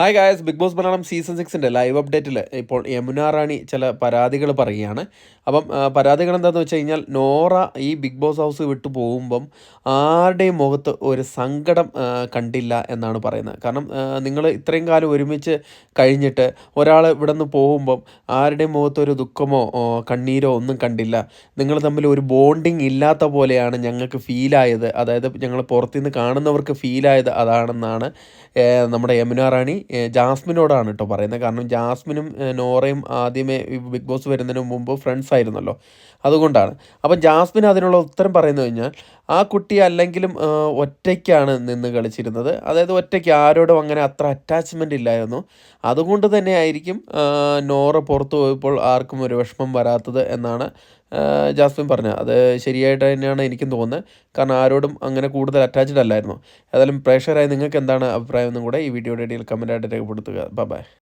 Hi guys big boss Malayalam season സിക്സിന്റെ live അപ്ഡേറ്റിൽ ഇപ്പോൾ യമുന റാണി ചില പരാതികൾ പറയുകയാണ്. അപ്പം പരാതികൾ എന്താണെന്ന് വെച്ച് കഴിഞ്ഞാൽ നോറ ഈ ബിഗ് ബോസ് ഹൗസ് വിട്ടു പോകുമ്പം ആരുടെയും മുഖത്ത് ഒരു സങ്കടം കണ്ടില്ല എന്നാണ് പറയുന്നത്. കാരണം നിങ്ങൾ ഇത്രയും കാലം ഒരുമിച്ച് കഴിഞ്ഞിട്ട് ഒരാൾ ഇവിടെ നിന്ന് പോകുമ്പം ആരുടെയും മുഖത്ത് ഒരു ദുഃഖമോ കണ്ണീരോ ഒന്നും കണ്ടില്ല. നിങ്ങൾ തമ്മിൽ ഒരു ബോണ്ടിങ് ഇല്ലാത്ത പോലെയാണ് ഞങ്ങൾക്ക് ഫീലായത് അതായത് ഞങ്ങൾ പുറത്തുനിന്ന് കാണുന്നവർക്ക് ഫീലായത് അതാണെന്നാണ് നമ്മുടെ യമുന റാണി ജാസ്മിനോടാണ് കേട്ടോ പറയുന്നത്. കാരണം ജാസ്മിനും നോറയും ആദ്യമേ ബിഗ് ബോസ് വരുന്നതിന് മുമ്പ് ഫ്രണ്ട്സ് ആയിരുന്നല്ലോ അതുകൊണ്ടാണ്. അപ്പം ജാസ്മിൻ അതിനുള്ള ഉത്തരം പറയുന്നത് കഴിഞ്ഞാൽ ആ കുട്ടി അല്ലെങ്കിലും ഒറ്റയ്ക്കാണ് നിന്ന് കളിച്ചിരുന്നത്. അതായത് ഒറ്റയ്ക്ക് ആരോടും അങ്ങനെ അത്ര അറ്റാച്ച്മെന്റ് ഇല്ലായിരുന്നു. അതുകൊണ്ട് തന്നെ ആയിരിക്കും നോറ പുറത്തു പോയപ്പോൾ ആർക്കും ഒരു വിഷമം വരാത്തത് എന്നാണ് ജാസ്മിൻ പറഞ്ഞത്. അത് ശരിയായിട്ട് തന്നെയാണ് എനിക്കും തോന്നുന്നത്. കാരണം ആരോടും അങ്ങനെ കൂടുതൽ അറ്റാച്ച്ഡ് അല്ലായിരുന്നു. ഏതായാലും പ്രേക്ഷകരായി നിങ്ങൾക്ക് എന്താണ് അഭിപ്രായം എന്നും കൂടെ ഈ വീഡിയോയുടെ ഇടയിൽ കമന്റായിട്ട് രേഖപ്പെടുത്തുക. ബൈ